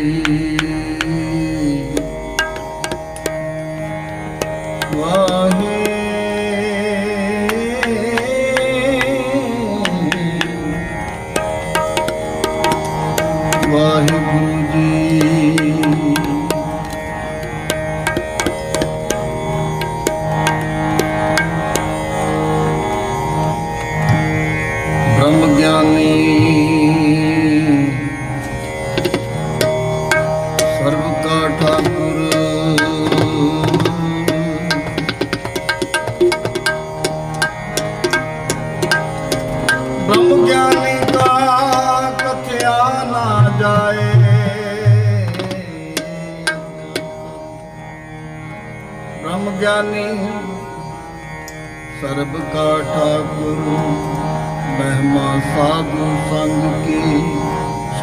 Amém.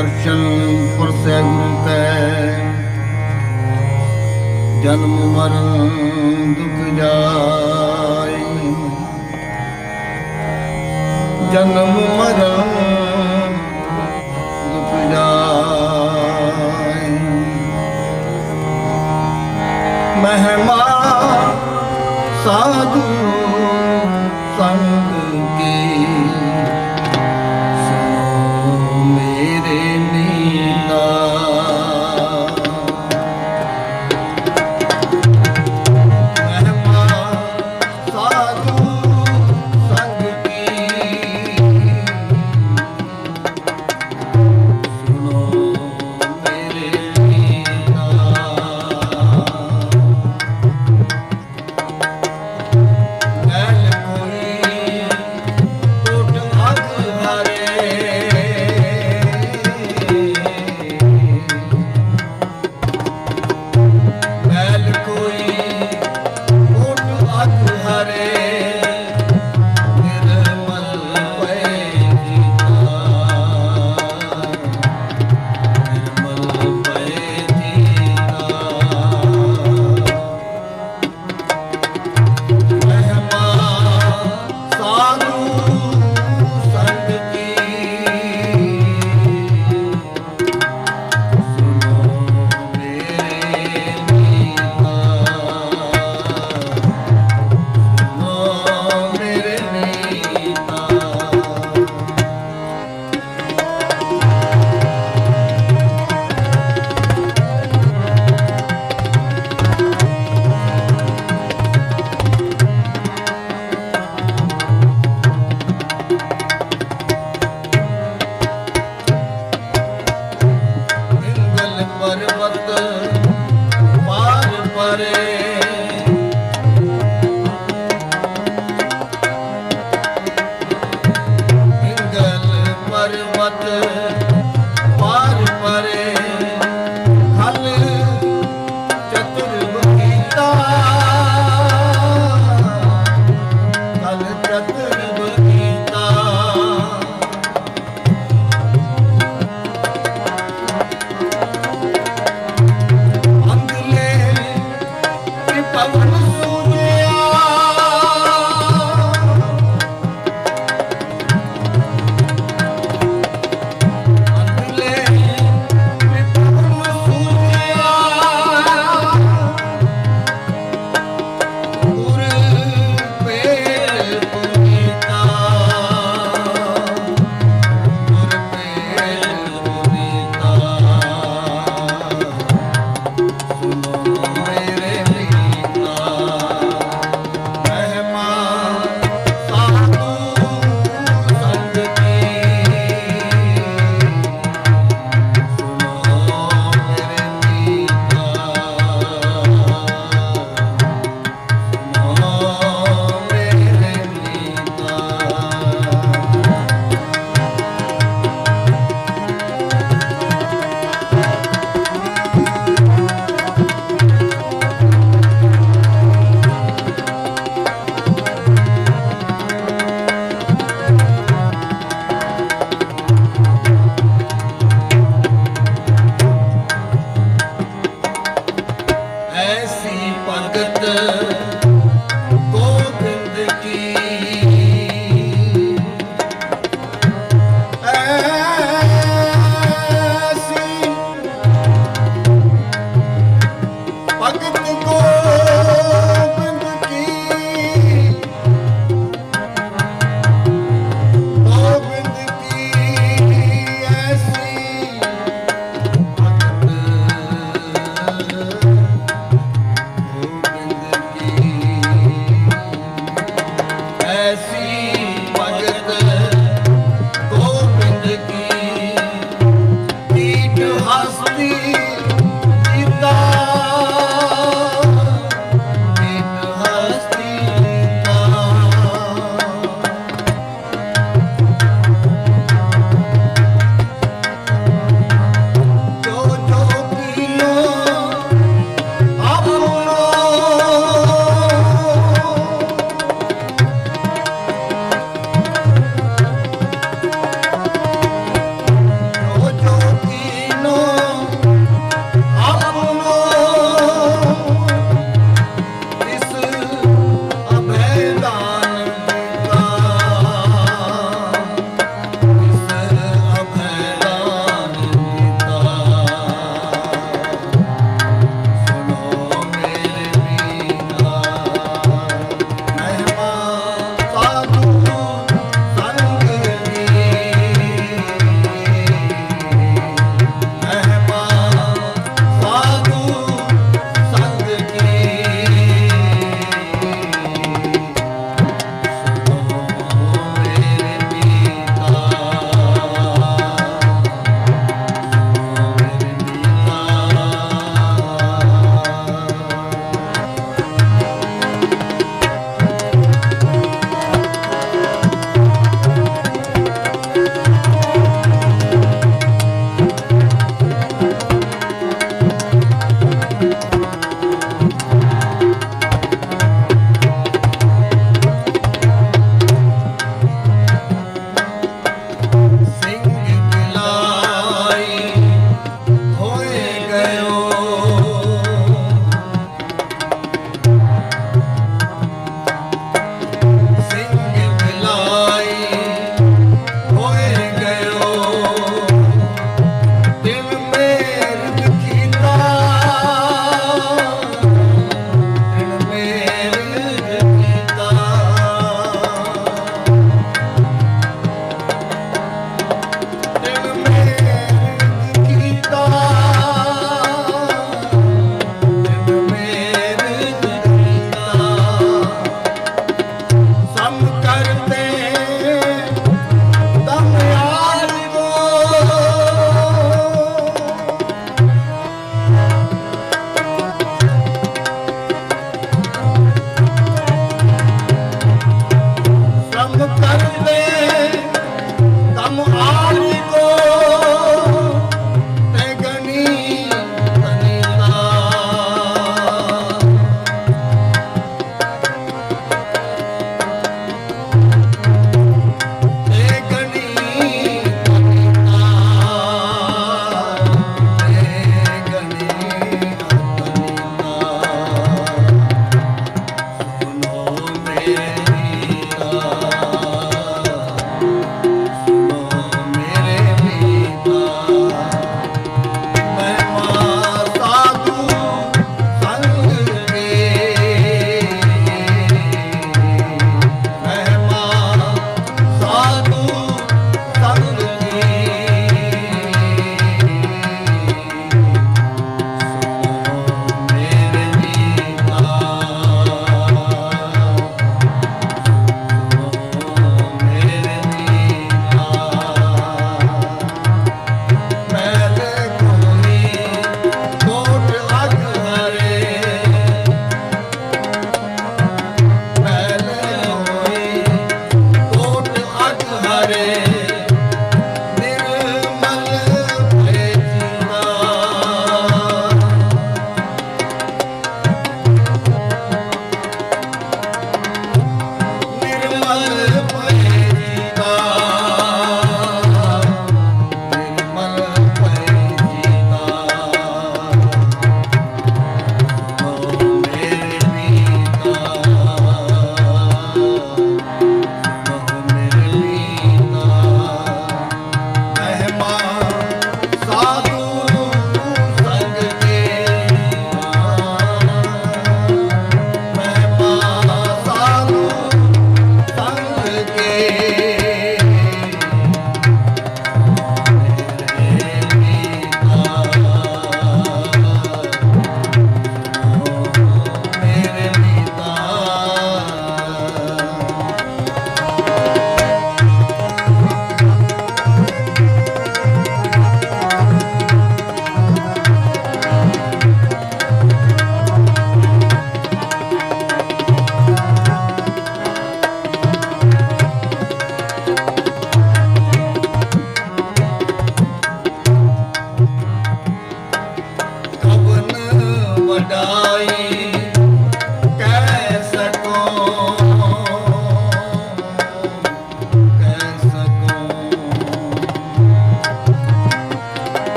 ਦਰਸ਼ਨ ਪਰਸੈ ਗੁਰੂ ਕੈ ਜਨਮ ਮਰਨ ਦੁਖ ਜਾਈ ਜਨਮ ਮਰਨ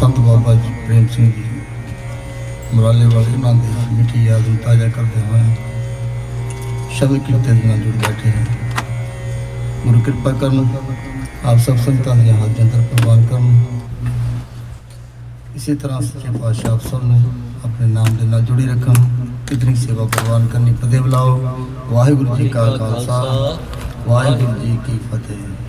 ਸੰਤ ਬਾਬਾ ਜੀ ਪ੍ਰੇਮ ਸਿੰਘ ਜੀ ਮੁਰਾਲੇ ਵਾਲੇ ਉਹਨਾਂ ਦੀ ਮਿੱਠੀ ਯਾਦ ਨੂੰ ਤਾਜ਼ਾ ਕਰਦੇ ਹੋਏ ਸ਼ਬਦ ਕੀਰਤਨ ਨਾਲ ਜੁੜ ਬੈਠੇ ਹਾਂ ਗੁਰੂ ਕਿਰਪਾ ਕਰਨ, ਆਪ ਸਭ ਸੰਗਤਾਂ ਦੀਆਂ ਹਾਜ਼ਰ ਅੰਦਰ ਪ੍ਰਵਾਨ ਕਰਨ। ਇਸੇ ਤਰ੍ਹਾਂ ਸੱਚੇ ਪਾਤਸ਼ਾਹ ਆਪ ਸਭ ਨੂੰ ਆਪਣੇ ਨਾਮ ਦੇ ਨਾਲ ਜੁੜੀ ਰੱਖਣ ਕਿਤਨੀ ਸੇਵਾ ਪ੍ਰਵਾਨ ਕਰਨੀ ਫਤਿਹ ਬੁਲਾਓ। ਵਾਹਿਗੁਰੂ ਜੀ ਕਾ ਖਾਲਸਾ, ਵਾਹਿਗੁਰੂ ਜੀ ਕੀ ਫਤਿਹ।